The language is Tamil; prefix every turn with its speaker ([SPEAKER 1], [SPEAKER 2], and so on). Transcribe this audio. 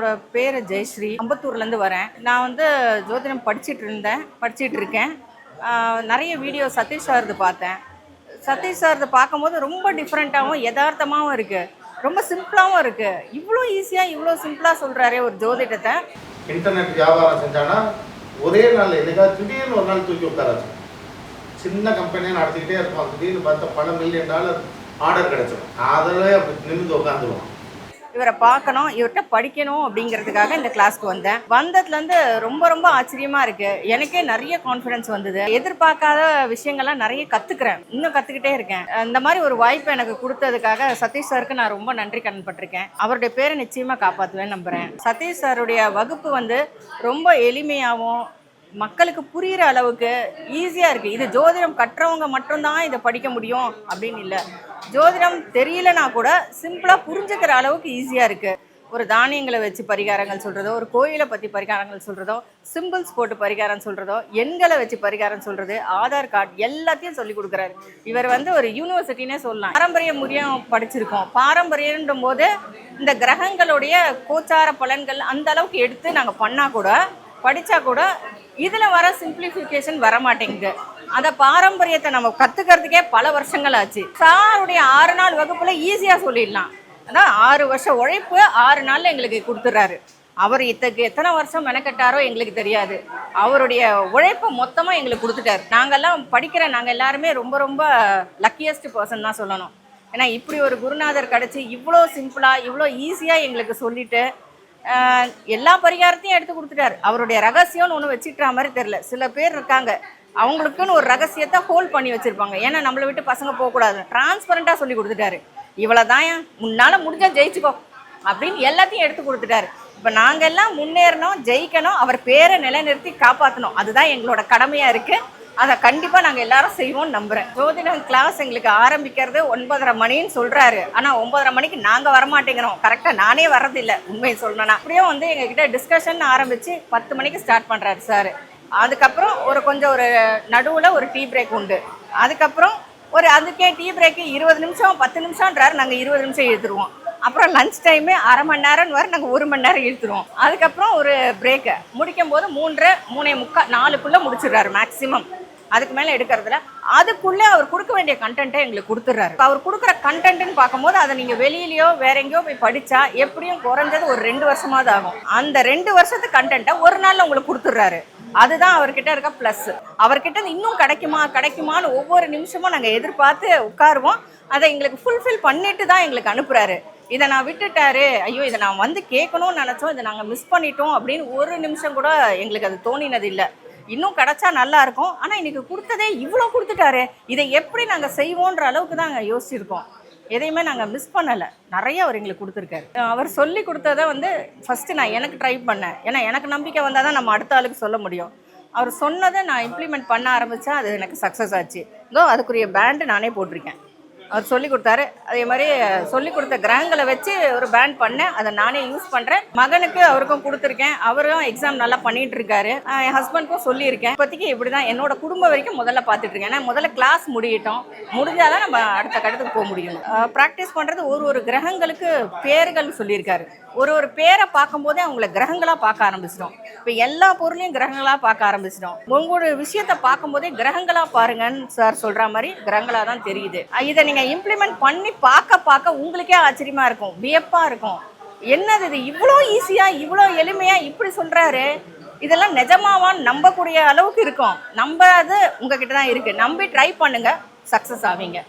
[SPEAKER 1] என்னோட பேர் ஜெயஸ்ரீ. அம்பத்தூர்லேருந்து வரேன். நான் வந்து ஜோதிடம் படிச்சுட்டு இருந்தேன். படிச்சுட்டு இருக்கேன். நிறைய வீடியோ சதீஷ் சார்து பார்த்தேன். சதீஷ் சார்து பார்க்கும்போது ரொம்ப டிஃப்ரெண்ட்டாகவும் யதார்த்தமாகவும் இருக்குது ரொம்ப சிம்பிளாகவும் இருக்குது இவ்வளோ ஈஸியாக இவ்வளோ சிம்பிளாக சொல்கிறாரே ஒரு ஜோதிடத்தை.
[SPEAKER 2] இன்டர்நெட் வியாபாரம் செஞ்சானா ஒரே நாள் என்னைக்காவது திடீர்னு ஒரு நாள் தூக்கி உட்காராச்சு. சின்ன கம்பெனியாக நடத்திக்கிட்டே இருப்பான் திடீர்னு பார்த்தா பல மில்லியன் டாலர் ஆர்டர் கிடச்சிடும். அதில் அப்படி நிமிந்து உட்காந்துருவான்
[SPEAKER 1] இவரை பார்க்கணும் இவர்கிட்ட படிக்கணும் அப்படிங்கிறதுக்காக இந்த கிளாஸ்க்கு வந்தேன். வந்ததுலேருந்து ரொம்ப ரொம்ப ஆச்சரியமாக இருக்குது எனக்கே நிறைய கான்ஃபிடன்ஸ் வந்தது. எதிர்பார்க்காத விஷயங்கள்லாம் நிறைய கற்றுக்கிறேன் இன்னும் கற்றுக்கிட்டே இருக்கேன். இந்த மாதிரி ஒரு வாய்ப்பு எனக்கு கொடுத்ததுக்காக சதீஷ் சாருக்கு நான் ரொம்ப நன்றி கடன்பட்டிருக்கேன் அவருடைய பேரை நிச்சயமாக காப்பாற்றுவேன் நம்புகிறேன் சதீஷ் சாருடைய வகுப்பு வந்து ரொம்ப எளிமையாகவும் மக்களுக்கு புரிகிற அளவுக்கு ஈஸியாக இருக்குது இது ஜோதிடம் கற்றவங்க மட்டும்தான் இதை படிக்க முடியும் அப்படின்னு இல்லை. ஜோதிடம் தெரியலனா கூட சிம்பிளாக புரிஞ்சுக்கிற அளவுக்கு ஈஸியாக இருக்குது ஒரு தானியங்களை வச்சு பரிகாரங்கள் சொல்கிறதோ ஒரு கோயிலை பற்றி பரிகாரங்கள் சொல்கிறதோ சிம்பிள்ஸ் போட்டு பரிகாரம் சொல்கிறதோ எண்களை வச்சு பரிகாரம் சொல்கிறது ஆதார் கார்டு எல்லாத்தையும் சொல்லி கொடுக்குறாரு. இவர் வந்து ஒரு யூனிவர்சிட்டினே சொல்லலாம். பாரம்பரிய முறையும் படிச்சிருக்கோம். பாரம்பரியன்ற போது இந்த கிரகங்களுடைய கோச்சார பலன்கள் அந்த அளவுக்கு எடுத்து நாங்கள் பண்ணால் கூட படித்தா கூட இதில் வர சிம்பிளிஃபிகேஷன் வர மாட்டேங்குது அந்த பாரம்பரியத்தை நம்ம கற்றுக்கிறதுக்கே பல வருஷங்கள் ஆச்சு. சாருடைய ஆறு நாள் வகுப்பில் ஈஸியாக சொல்லிடலாம். அதான் ஆறு வருஷம் உழைப்பு ஆறு நாளில் எங்களுக்கு கொடுத்துட்றாரு. அவர் இத்தக்கு எத்தனை வருஷம் மெனக்கட்டாரோ எங்களுக்கு தெரியாது. அவருடைய உழைப்பை மொத்தமாக எங்களுக்கு கொடுத்துட்டாரு. நாங்கெல்லாம் படிக்கிற நாங்கள் எல்லாருமே ரொம்ப ரொம்ப லக்கியஸ்ட் பர்சன் தான் சொல்லணும். ஏன்னா இப்படி ஒரு குருநாதர் கிடச்சி இவ்வளோ சிம்பிளாக இவ்வளோ ஈஸியாக எங்களுக்கு சொல்லிவிட்டு எல்லா பரிகாரத்தையும் எடுத்து கொடுத்துட்டாரு. அவருடைய ரகசியம்னு ஒன்று வச்சுக்கிற மாதிரி தெரில சில பேர் இருக்காங்க. அவங்களுக்குன்னு ஒரு ரகசியத்தை ஹோல்ட் பண்ணி வச்சுருப்பாங்க. ஏன்னா நம்மளை விட்டு பசங்க போகக்கூடாது டிரான்ஸ்பரண்ட்டாக சொல்லி கொடுத்துட்டாரு. இவ்வளோதான் முன்னால் முடிஞ்சால் ஜெயிச்சுக்கோ. அப்படின்னு எல்லாத்தையும் எடுத்து கொடுத்துட்டாரு. இப்போ நாங்கள் எல்லாம் முன்னேறணும் ஜெயிக்கணும் அவர் பேரை நிலைநிறுத்தி காப்பாற்றணும் அதுதான் எங்களோட கடமையாக இருக்குது அதை கண்டிப்பாக நாங்கள் எல்லாரும் செய்வோம்னு நம்புகிறேன் ஜோதிடம் கிளாஸ் எங்களுக்கு ஆரம்பிக்கிறது ஒன்பதரை மணின்னு சொல்கிறாரு ஆனால் ஒன்பதரை மணிக்கு நாங்கள் வரமாட்டேங்கிறோம். கரெக்டாக நானே வர்றதில்லை உண்மையை சொல்லணும்னா. அப்படியே வந்து எங்ககிட்ட டிஸ்கஷன் ஆரம்பித்து பத்து மணிக்கு ஸ்டார்ட் பண்ணுறாரு சார் அதுக்கப்புறம் ஒரு கொஞ்சம் ஒரு நடுவில் ஒரு டீ பிரேக் உண்டு. அதுக்கப்புறம் ஒரு அதுக்கே டீ பிரேக்கு இருபது நிமிஷம் பத்து நிமிஷம்ன்றாரு. நாங்கள் இருபது நிமிஷம் எழுதுருவோம். அப்புறம் லஞ்ச் டைமு அரை மணி நேரம் வர நாங்கள் ஒரு மணி நேரம் இழுத்துருவோம். அதுக்கப்புறம் ஒரு பிரேக்கு முடிக்கும் போது மூன்றரை மூணே முக்கால் நாலுக்குள்ளே முடிச்சிடுறாரு மேக்ஸிமம் அதுக்கு மேலே எடுக்கிறதுல அதுக்குள்ளே அவர் கொடுக்க வேண்டிய கண்டென்ட்டை எங்களுக்கு கொடுத்துட்றாரு. அவர் கொடுக்குற கண்டென்ட்னு பார்க்கும்போது அதை நீங்கள் வெளியிலேயோ வேற எங்கேயோ போய் படித்தா எப்படியும் குறைஞ்சது ஒரு ரெண்டு வருஷமாவது ஆகும். அந்த ரெண்டு வருஷத்து கண்டென்ட்டை ஒரு நாளில் உங்களுக்கு கொடுத்துட்றாரு. அதுதான் அவர்கிட்ட இருக்க ப்ளஸ் அவர்கிட்ட இன்னும் கிடைக்குமா கிடைக்குமான்னு ஒவ்வொரு நிமிஷமும் நாங்கள் எதிர்பார்த்து உட்காருவோம். அதை எங்களுக்கு ஃபுல்ஃபில் பண்ணிட்டு தான் எங்களுக்கு அனுப்புகிறாரு இதை நான் விட்டுட்டாரு. ஐயோ இதை நான் வந்து கேட்கணும்னு நினச்சோம். இதை நாங்கள் மிஸ் பண்ணிட்டோம் அப்படின்னு ஒரு நிமிஷம் கூட எங்களுக்கு அது தோணினது இல்லை. இன்னும் கிடைச்சா நல்லா இருக்கும். ஆனால் இன்னைக்கு கொடுத்ததே இவ்வளோ கொடுத்துட்டாரு. இதை எப்படி நாங்கள் செய்வோன்ற அளவுக்கு தான் நாங்கள் யோசிச்சிருக்கோம். எதையுமே நாங்கள் மிஸ் பண்ணலை. நிறைய அவர் எங்களுக்கு கொடுத்துருக்காரு. அவர் சொல்லி கொடுத்ததை வந்து ஃபஸ்ட்டு நான் எனக்கு ட்ரை பண்ணேன். ஏன்னா எனக்கு நம்பிக்கை வந்தால் தான் நம்ம அடுத்த ஆளுக்கு சொல்ல முடியும். அவர் சொன்னதை நான் இம்ப்ளிமெண்ட் பண்ண ஆரம்பித்தா அது எனக்கு சக்ஸஸ் ஆச்சு. இதோ அதுக்குரிய பேண்டு நானே போட்டிருக்கேன். அவர் சொல்லி கொடுத்தாரு. அதே மாதிரி சொல்லி கொடுத்த கிரகங்களை வச்சு ஒரு பேண்ட் பண்ணேன். அதை நானே யூஸ் பண்ணுறேன் மகனுக்கு அவருக்கும் கொடுத்துருக்கேன். அவரும் எக்ஸாம் நல்லா பண்ணிட்டு இருக்காரு. என் ஹஸ்பண்ட்க்கும் சொல்லியிருக்கேன். இப்போதைக்கு இப்படி தான் என்னோட குடும்பம் வரைக்கும் முதல்ல பார்த்துட்டு இருக்கேன். ஏன்னா முதல்ல கிளாஸ் முடியட்டும். முடிஞ்சாதான் நம்ம அடுத்த கட்டத்துக்கு போக முடியும். ப்ராக்டிஸ் பண்ணுறது ஒரு ஒரு கிரகங்களுக்கு பேர்கள் சொல்லியிருக்காரு. ஒரு ஒரு பேரை பார்க்கும்போதே அவங்கள கிரகங்களாக பார்க்க ஆரம்பிச்சிடும் இப்போ எல்லா பொருளையும் கிரகங்களாக பார்க்க ஆரம்பிச்சிடும் உங்களோட விஷயத்தை பார்க்கும்போதே கிரகங்களாக பாருங்கன்னு சார் சொல்கிற மாதிரி கிரகங்களாக தான் தெரியுது. இதை நீங்கள் இம்ப்ளிமெண்ட் பண்ணி பார்க்க பார்க்க உங்களுக்கே ஆச்சரியமாக இருக்கும். வியப்பாக இருக்கும். என்னது இது? இவ்வளோ ஈஸியாக இவ்வளோ எளிமையாக இப்படி சொல்கிறாரு இதெல்லாம் நிஜமாவான்னு நம்பக்கூடிய அளவுக்கு இருக்கும். நம்பாது உங்ககிட்ட தான் இருக்குது நம்பி ட்ரை பண்ணுங்கள் சக்ஸஸ் ஆவீங்க.